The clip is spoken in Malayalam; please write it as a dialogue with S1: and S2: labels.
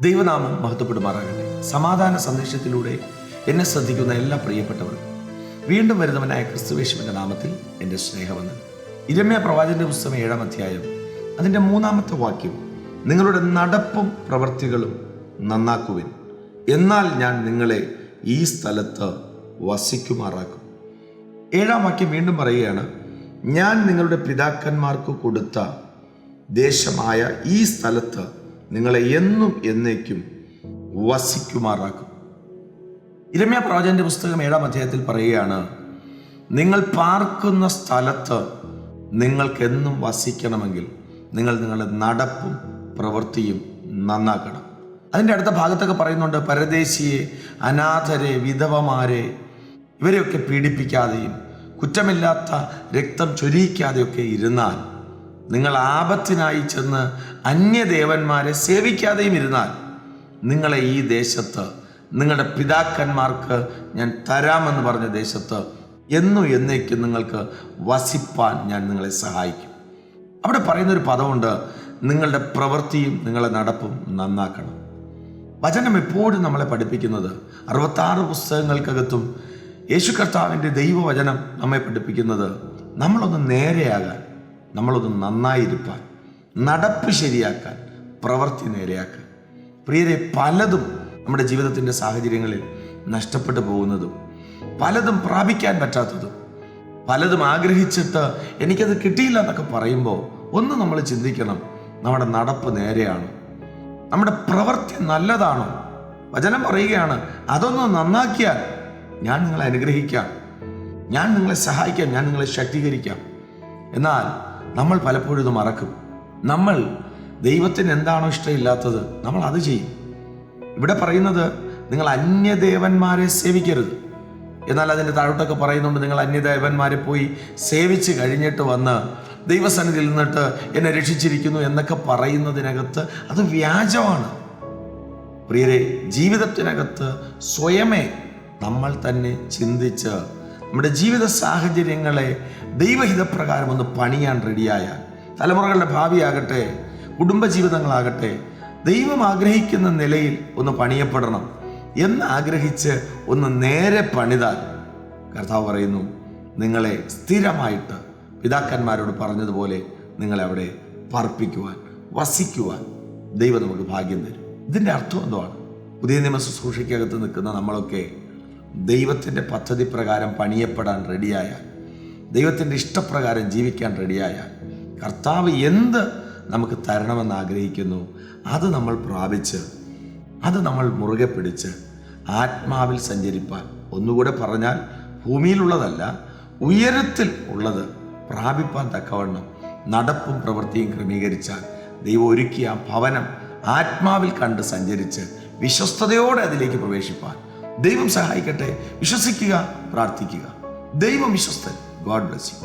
S1: ദൈവനാമം മഹത്വപ്പെടുമാറാകട്ടെ. സമാധാന സന്ദേശത്തിലൂടെ എന്നെ ശ്രദ്ധിക്കുന്ന എല്ലാ പ്രിയപ്പെട്ടവർക്കും വീണ്ടും വരുന്നവനായ ക്രിസ്തുവേശുവിന്റെ നാമത്തിൽ എന്റെ സ്നേഹമെന്ന് ഇരമ്യ പ്രവാചന്റെ പുസ്തകം ഏഴാം അധ്യായം അതിന്റെ മൂന്നാമത്തെ വാക്യം നിങ്ങളുടെ നടപ്പും പ്രവൃത്തികളും നന്നാക്കുവിൻ. എന്നാൽ ഞാൻ നിങ്ങളെ ഈ സ്ഥലത്ത് വസിക്കുമാറാക്കും. ഏഴാം വാക്യം വീണ്ടും പറയുകയാണ് ഞാൻ നിങ്ങളുടെ പിതാക്കന്മാർക്ക് കൊടുത്ത ദേശമായ ഈ സ്ഥലത്ത് നിങ്ങളെ എന്നും എന്നേക്കും വസിക്കുമാറാക്കും. ഇരമ്യ പ്രവാചകന്റെ പുസ്തകം ഏഴാം അധ്യായത്തിൽ പറയുകയാണ് നിങ്ങൾ പാർക്കുന്ന സ്ഥലത്ത് നിങ്ങൾക്കെന്നും വസിക്കണമെങ്കിൽ നിങ്ങൾ നിങ്ങളുടെ നടപ്പും പ്രവൃത്തിയും നന്നാക്കണം. അതിന്റെ അടുത്ത ഭാഗത്തൊക്കെ പറയുന്നുണ്ട് പരദേശിയെ അനാഥരെ വിധവമാരെ ഇവരെയൊക്കെ പീഡിപ്പിക്കാതെയും കുറ്റമില്ലാത്ത രക്തം ചൊരിയിക്കാതെയൊക്കെ ഇരുന്നാൽ നിങ്ങൾ ആപത്തിനായി ചെന്ന് അന്യദേവന്മാരെ സേവിക്കാതെയും ഇരുന്നാൽ നിങ്ങളെ ഈ ദേശത്ത് നിങ്ങളുടെ പിതാക്കന്മാർക്ക് ഞാൻ തരാമെന്ന് പറഞ്ഞ ദേശത്ത് എന്നു എന്നേക്കും നിങ്ങൾക്ക് വസിപ്പാൻ ഞാൻ നിങ്ങളെ സഹായിക്കും. അവിടെ പറയുന്നൊരു പദമുണ്ട് നിങ്ങളുടെ പ്രവൃത്തിയും നിങ്ങളുടെ നടപ്പും നന്നാക്കണം. വചനം എപ്പോഴും നമ്മളെ പഠിപ്പിക്കുന്നത് അറുപത്താറ് പുസ്തകങ്ങൾക്കകത്തും യേശു കർത്താവിന്റെ ദൈവവചനം നമ്മെ പഠിപ്പിക്കുന്നത് നമ്മളൊന്ന് നേരെയാകാൻ നമ്മളൊന്ന് നന്നായിരിക്കാൻ നടപ്പ് ശരിയാക്കാൻ പ്രവൃത്തി നേരെയാക്കാൻ. പ്രിയരെ പലതും നമ്മുടെ ജീവിതത്തിന്റെ സാഹചര്യങ്ങളിൽ നഷ്ടപ്പെട്ടു പോകുന്നതും പലതും പ്രാപിക്കാൻ പറ്റാത്തതും പലതും ആഗ്രഹിച്ചിട്ട് എനിക്കത് കിട്ടിയില്ല എന്നൊക്കെ പറയുമ്പോൾ ഒന്ന് നമ്മൾ ചിന്തിക്കണം നമ്മുടെ നടപ്പ് നേരെയാണ്? നമ്മുടെ പ്രവൃത്തി നല്ലതാണോ? വചനം പറയുകയാണ് അതൊന്ന് നന്നാക്കിയാൽ ഞാൻ നിങ്ങളെ അനുഗ്രഹിക്കാം ഞാൻ നിങ്ങളെ സഹായിക്കാം ഞാൻ നിങ്ങളെ ശക്തീകരിക്കാം. എന്നാൽ നമ്മൾ പലപ്പോഴും ഇത് മറക്കും. നമ്മൾ ദൈവത്തിന് എന്താണോ ഇഷ്ടമില്ലാത്തത് നമ്മൾ അത് ചെയ്യും. ഇവിടെ പറയുന്നത് നിങ്ങൾ അന്യദേവന്മാരെ സേവിക്കരുത്. എന്നാൽ അതിന്റെ താഴോട്ടൊക്കെ പറയുന്നുണ്ട് നിങ്ങൾ അന്യദേവന്മാരെ പോയി സേവിച്ച് കഴിഞ്ഞിട്ട് വന്ന് ദൈവസന്നിധിയിൽ നിന്നിട്ട് എന്നെ രക്ഷിച്ചിരിക്കുന്നു എന്നൊക്കെ പറയുന്നതിനകത്ത് അത് വ്യാജമാണ്. പ്രിയരെ ജീവിതത്തിനകത്ത് സ്വയമേ നമ്മൾ തന്നെ ചിന്തിച്ച് നമ്മുടെ ജീവിത സാഹചര്യങ്ങളെ ദൈവഹിതപ്രകാരം ഒന്ന് പണിയാൻ റെഡിയായാൽ തലമുറകളുടെ ഭാവിയാകട്ടെ കുടുംബജീവിതങ്ങളാകട്ടെ ദൈവം ആഗ്രഹിക്കുന്ന നിലയിൽ ഒന്ന് പണിയപ്പെടണം എന്ന് ആഗ്രഹിച്ച് ഒന്ന് നേരെ പണിതാൽ കർത്താവ് പറയുന്നു നിങ്ങളെ സ്ഥിരമായിട്ട് പിതാക്കന്മാരോട് പറഞ്ഞതുപോലെ നിങ്ങളെ അവിടെ പാർപ്പിക്കുവാൻ വസിക്കുവാൻ ദൈവം നമുക്ക് ഭാഗ്യം തരും. ഇതിന്റെ അർത്ഥം എന്തുവാണ്? പുതിയ നിയമ ശുശ്രൂഷയ്ക്കകത്ത് നിൽക്കുന്ന നമ്മളൊക്കെ ദൈവത്തിന്റെ പദ്ധതി പ്രകാരം പണിയപ്പെടാൻ റെഡിയായാൽ ദൈവത്തിന്റെ ഇഷ്ടപ്രകാരം ജീവിക്കാൻ റെഡിയായാൽ കർത്താവ് എന്ത് നമുക്ക് തരണമെന്ന് ആഗ്രഹിക്കുന്നു അത് നമ്മൾ പ്രാപിച്ച് അത് നമ്മൾ മുറുകെ പിടിച്ച് ആത്മാവിൽ സഞ്ചരിപ്പാൻ. ഒന്നുകൂടെ പറഞ്ഞാൽ ഭൂമിയിലുള്ളതല്ല ഉയരത്തിൽ ഉള്ളത് പ്രാപിപ്പാൻ തക്കവണ്ണം നടപ്പും പ്രവൃത്തിയും ക്രമീകരിച്ചാൽ ദൈവം ഒരുക്കിയ ഭവനം ആത്മാവിൽ കണ്ട് സഞ്ചരിച്ച് വിശ്വസ്തയോടെ അതിലേക്ക് പ്രവേശിപ്പാൻ. ദൈവം സഹായിക്കട്ടെ വിശ്വസിക്കുക പ്രാർത്ഥിക്കുക ദൈവം വിശ്വസ്തൻ ഗോഡ് ബ്ലസ് യു